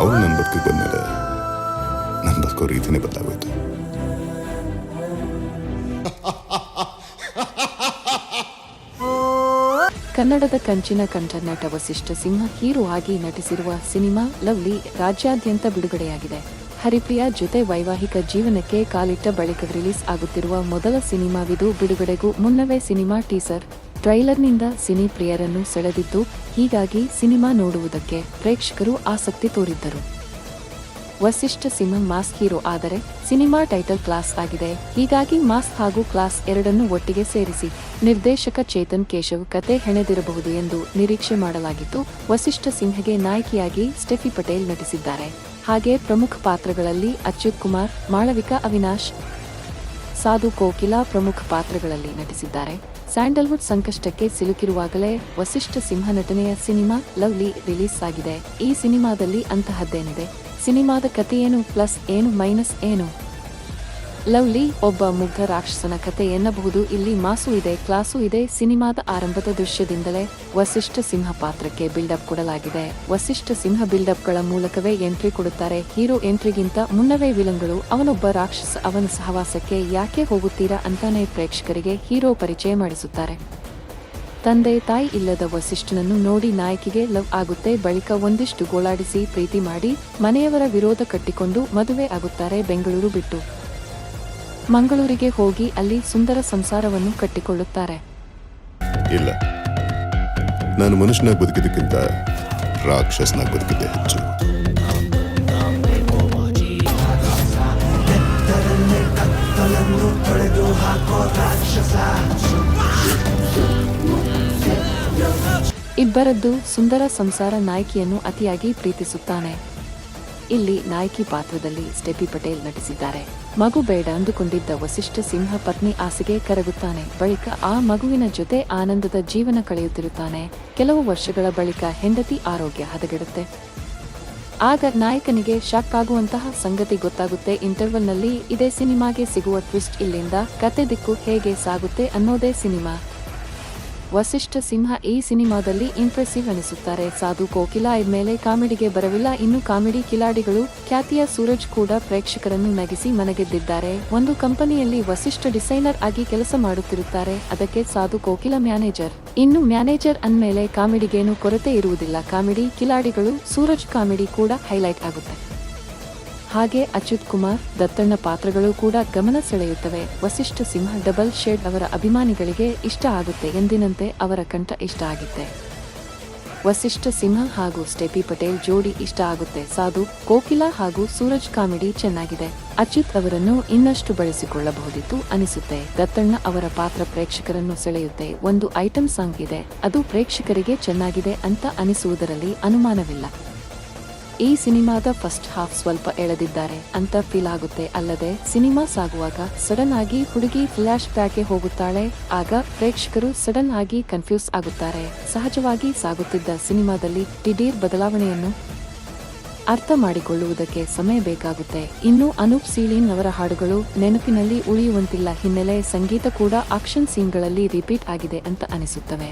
ಅವಳು ನನ್ನ ಬದುಕಿಗೆ ಬಂದಮೇಲೆ ನನ್ನ ಬದುಕೋ ರೀತಿನೇ ಬದಲಾಗೋಯ್ತು. ಕನ್ನಡದ ಕಂಚಿನ ಕಂಠ ನಟ ವಸಿಷ್ಠ ಸಿಂಹ ಹೀರೋ ಆಗಿ ನಟಿಸಿರುವ ಸಿನಿಮಾ ಲವ್ಲಿ ರಾಜ್ಯಾದ್ಯಂತ ಬಿಡುಗಡೆಯಾಗಿದೆ. ಹರಿಪ್ರಿಯಾ ಜೊತೆ ವೈವಾಹಿಕ ಜೀವನಕ್ಕೆ ಕಾಲಿಟ್ಟ ಬಳಿಕ ರಿಲೀಸ್ ಆಗುತ್ತಿರುವ ಮೊದಲ ಸಿನಿಮಾವಿದು ಬಿಡುಗಡೆಗೂ ಮುನ್ನವೇ ಸಿನಿಮಾ ಟೀಸರ್. ಟ್ರೈಲರ್ನಿಂದ ಸಿನಿ ಪ್ರಿಯರನ್ನು ಸೆಳೆದಿದ್ದು, ಹೀಗಾಗಿ ಸಿನಿಮಾ ನೋಡುವುದಕ್ಕೆ ಪ್ರೇಕ್ಷಕರು ಆಸಕ್ತಿ ತೋರಿದ್ದರು. ವಸಿಷ್ಠ ಸಿಂಹ ಮಾಸ್ ಹೀರೋ ಆದರೆ ಸಿನಿಮಾ ಟೈಟಲ್ ಕ್ಲಾಸ್ ಆಗಿದೆ. ಹೀಗಾಗಿ ಮಾಸ್ ಹಾಗೂ ಕ್ಲಾಸ್ ಎರಡನ್ನು ಒಟ್ಟಿಗೆ ಸೇರಿಸಿ ನಿರ್ದೇಶಕ ಚೇತನ್ ಕೇಶವ್ ಕತೆ ಹೆಣೆದಿರಬಹುದು ಎಂದು ನಿರೀಕ್ಷೆ ಮಾಡಲಾಗಿತ್ತು. ವಸಿಷ್ಠ ಸಿಂಹಗೆ ನಾಯಕಿಯಾಗಿ ಸ್ಟೆಫಿ ಪಟೇಲ್ ನಟಿಸಿದ್ದಾರೆ. ಹಾಗೆ ಪ್ರಮುಖ ಪಾತ್ರಗಳಲ್ಲಿ ಅಚ್ಯುತ್ ಕುಮಾರ್, ಮಾಳವಿಕಾ ಅವಿನಾಶ್ ಸಾಧು ಕೋಕಿಲಾ ಪ್ರಮುಖ ಪಾತ್ರಗಳಲ್ಲಿ ನಟಿಸಿದ್ದಾರೆ. ಸ್ಯಾಂಡಲ್ವುಡ್ ಸಂಕಷ್ಟಕ್ಕೆ ಸಿಲುಕಿರುವಾಗಲೇ ವಸಿಷ್ಠ ಸಿಂಹ ನಟನೆಯ ಸಿನಿಮಾ ಲವ್ಲಿ ರಿಲೀಸ್ ಆಗಿದೆ. ಈ ಸಿನಿಮಾದಲ್ಲಿ ಅಂತಹದ್ದೇನಿದೆ? ಸಿನಿಮಾದ ಕಥೆಯೇನು ಪ್ಲಸ್ ಏನು ಮೈನಸ್ ಏನು? ಲವ್ಲಿ ಒಬ್ಬ ಮುಗ್ಧ ರಾಕ್ಷಸನ ಕತೆ ಎನ್ನಬಹುದು. ಇಲ್ಲಿ ಮಾಸು ಇದೆ, ಕ್ಲಾಸು ಇದೆ. ಸಿನಿಮಾದ ಆರಂಭದ ದೃಶ್ಯದಿಂದಲೇ ವಸಿಷ್ಠ ಸಿಂಹ ಪಾತ್ರಕ್ಕೆ ಬಿಲ್ಡಪ್ ಕೊಡಲಾಗಿದೆ. ವಸಿಷ್ಠ ಸಿಂಹ ಬಿಲ್ಡಪ್ಗಳ ಮೂಲಕವೇ ಎಂಟ್ರಿ ಕೊಡುತ್ತಾರೆ. ಹೀರೋ ಎಂಟ್ರಿಗಿಂತ ಮುನ್ನವೇ ವಿಲನ್ಗಳು, ಅವನೊಬ್ಬ ರಾಕ್ಷಸ ಅವನ ಸಹವಾಸಕ್ಕೆ ಯಾಕೆ ಹೋಗುತ್ತೀರಾ ಅಂತಾನೆ ಪ್ರೇಕ್ಷಕರಿಗೆ ಹೀರೋ ಪರಿಚಯ ಮಾಡಿಸುತ್ತಾರೆ. ತಂದೆ, ತಾಯಿ ಇಲ್ಲದ ವಸಿಷ್ಠನನ್ನು ನೋಡಿ ನಾಯಕಿಗೆ ಲವ್ ಆಗುತ್ತೆ. ಬಳಿಕ ಒಂದಿಷ್ಟು ಗೋಳಾಡಿಸಿ, ಪ್ರೀತಿ ಮಾಡಿ ಮನೆಯವರ ವಿರೋಧ ಕಟ್ಟಿಕೊಂಡು ಮದುವೆ ಆಗುತ್ತಾರೆ ಬೆಂಗಳೂರು ಬಿಟ್ಟು. ಮಂಗಳೂರಿಗೆ ಹೋಗಿ ಅಲ್ಲಿ ಸುಂದರ ಸಂಸಾರವನ್ನು ಕಟ್ಟಿಕೊಳ್ಳುತ್ತಾರೆ. ಇಲ್ಲ. ನಾನು ಮನುಷ್ಯನ ಬದುಕಿದ್ದಕ್ಕಿಂತ ರಾಕ್ಷಸನಾಗಿ ಬದುಕಿದ್ದೆ ಹೆಚ್ಚು. ಇಬ್ಬರದ್ದು ಸುಂದರ ಸಂಸಾರ ನಾಯಕಿಯನ್ನು ಅತಿಯಾಗಿ ಪ್ರೀತಿಸುತ್ತಾನೆ. ಇಲ್ಲಿ ನಾಯಕಿ ಪಾತ್ರದಲ್ಲಿ ಸ್ಟೆಪಿ ಪಟೇಲ್ ನಟಿಸಿದ್ದಾರೆ. ಮಗು ಬೇಡ ಅಂದುಕೊಂಡಿದ್ದ ವಸಿಷ್ಠ ಸಿಂಹ ಪತ್ನಿ ಆಸೆಗೆ ಕರಗುತ್ತಾನೆ. ಬಳಿಕ ಆ ಮಗುವಿನ ಜೊತೆ ಆನಂದದ ಜೀವನ ಕಳೆಯುತ್ತಿರುತ್ತಾನೆ. ಕೆಲವು ವರ್ಷಗಳ ಬಳಿಕ ಹೆಂಡತಿ ಆರೋಗ್ಯ ಹದಗೆಡುತ್ತೆ. ಆಗ ನಾಯಕನಿಗೆ ಶಾಕ್ ಆಗುವಂತಹ ಸಂಗತಿ ಗೊತ್ತಾಗುತ್ತೆ. ಇಂಟರ್ವಲ್ನಲ್ಲಿ ಇದೇ ಸಿನಿಮಾಗೆ ಸಿಗುವ ಟ್ವಿಸ್ಟ್ ಇಲ್ಲಿಂದ ಕತೆ ದಿಕ್ಕು ಹೇಗೆ ಸಾಗುತ್ತೆ ಅನ್ನೋದೇ ಸಿನಿಮಾ. ವಸಿಷ್ಠ ಸಿಂಹ ಈ ಸಿನಿಮಾದಲ್ಲಿ ಇಂಪ್ರೆಸಿವ್ ಅನಿಸುತ್ತಾರೆ ಸಾಧು ಕೋಕಿಲಾ ಇದ್ಮೇಲೆ ಕಾಮಿಡಿಗೆ ಬರವಿಲ್ಲ. ಇನ್ನು ಕಾಮಿಡಿ ಕಿಲಾಡಿಗಳು ಖ್ಯಾತಿಯ ಸೂರಜ್ ಕೂಡ ಪ್ರೇಕ್ಷಕರನ್ನು ನಗಿಸಿ ಮನಗೆದ್ದಿದ್ದಾರೆ. ಒಂದು ಕಂಪನಿಯಲ್ಲಿ ವಸಿಷ್ಠ ಡಿಸೈನರ್ ಆಗಿ ಕೆಲಸ ಮಾಡುತ್ತಿರುತ್ತಾರೆ. ಅದಕ್ಕೆ ಸಾಧು ಕೋಕಿಲ ಮ್ಯಾನೇಜರ್. ಇನ್ನು ಮ್ಯಾನೇಜರ್ ಅಂದ್ಮೇಲೆ ಕಾಮಿಡಿಗೇನು ಕೊರತೆ ಇರುವುದಿಲ್ಲ. ಕಾಮಿಡಿ ಕಿಲಾಡಿಗಳು ಸೂರಜ್ ಕಾಮಿಡಿ ಕೂಡ ಹೈಲೈಟ್ ಆಗುತ್ತೆ. ಹಾಗೆ ಅಚ್ಯುತ್ ಕುಮಾರ್, ದತ್ತಣ್ಣ ಪಾತ್ರಗಳು ಕೂಡ ಗಮನ ಸೆಳೆಯುತ್ತವೆ. ವಸಿಷ್ಠ ಸಿಂಹ ಡಬಲ್ ಶೇಡ್ ಅವರ ಅಭಿಮಾನಿಗಳಿಗೆ ಇಷ್ಟ ಆಗುತ್ತೆ ಎಂದಿನಂತೆ ಅವರ ಕಂಠ ಇಷ್ಟ ಆಗಿತ್ತೆ. ವಸಿಷ್ಠ ಸಿಂಹ ಹಾಗೂ ಸ್ಟೆಪಿ ಪಟೇಲ್ ಜೋಡಿ ಇಷ್ಟ ಆಗುತ್ತೆ. ಸಾಧು, ಕೋಕಿಲಾ ಹಾಗೂ ಸೂರಜ್ ಕಾಮಿಡಿ ಚೆನ್ನಾಗಿದೆ. ಅಚ್ಯುತ್ ಅವರನ್ನು ಇನ್ನಷ್ಟು ಬಳಸಿಕೊಳ್ಳಬಹುದಿತ್ತು ಅನಿಸುತ್ತೆ. ದತ್ತಣ್ಣ ಅವರ ಪಾತ್ರ ಪ್ರೇಕ್ಷಕರನ್ನು ಸೆಳೆಯುತ್ತೆ. ಒಂದು ಐಟಂ ಸಾಂಗ್ ಇದೆ. ಅದು ಪ್ರೇಕ್ಷಕರಿಗೆ ಚೆನ್ನಾಗಿದೆ ಅಂತ ಅನಿಸುವುದರಲ್ಲಿ ಅನುಮಾನವಿಲ್ಲ. ಈ ಸಿನಿಮಾದ ಫಸ್ಟ್ ಹಾಫ್ ಸ್ವಲ್ಪ ಎಳೆದಿದ್ದಾರೆ ಅಂತ ಫೀಲ್ ಆಗುತ್ತೆ. ಅಲ್ಲದೆ ಸಿನಿಮಾ ಸಾಗುವಾಗ ಸಡನ್ ಆಗಿ ಹುಡುಗಿ ಫ್ಲಾಶ್ ಬ್ಯಾಕ್ಗೆ ಹೋಗುತ್ತಾಳೆ. ಆಗ ಪ್ರೇಕ್ಷಕರು ಸಡನ್ ಆಗಿ ಕನ್ಫ್ಯೂಸ್ ಆಗುತ್ತಾರೆ. ಸಹಜವಾಗಿ ಸಾಗುತ್ತಿದ್ದ ಸಿನಿಮಾದಲ್ಲಿ ದಿಢೀರ್ ಬದಲಾವಣೆಯನ್ನು ಅರ್ಥ ಮಾಡಿಕೊಳ್ಳುವುದಕ್ಕೆ ಸಮಯ ಬೇಕಾಗುತ್ತೆ. ಇನ್ನು ಅನೂಪ್ ಸೀಳಿನ್ ಅವರ ಹಾಡುಗಳು ನೆನಪಿನಲ್ಲಿ ಉಳಿಯುವಂತಿಲ್ಲ. ಹಿನ್ನೆಲೆ ಸಂಗೀತ ಕೂಡ ಆಕ್ಷನ್ ಸೀನ್ಗಳಲ್ಲಿ ರಿಪೀಟ್ ಆಗಿದೆ ಅಂತ ಅನಿಸುತ್ತವೆ.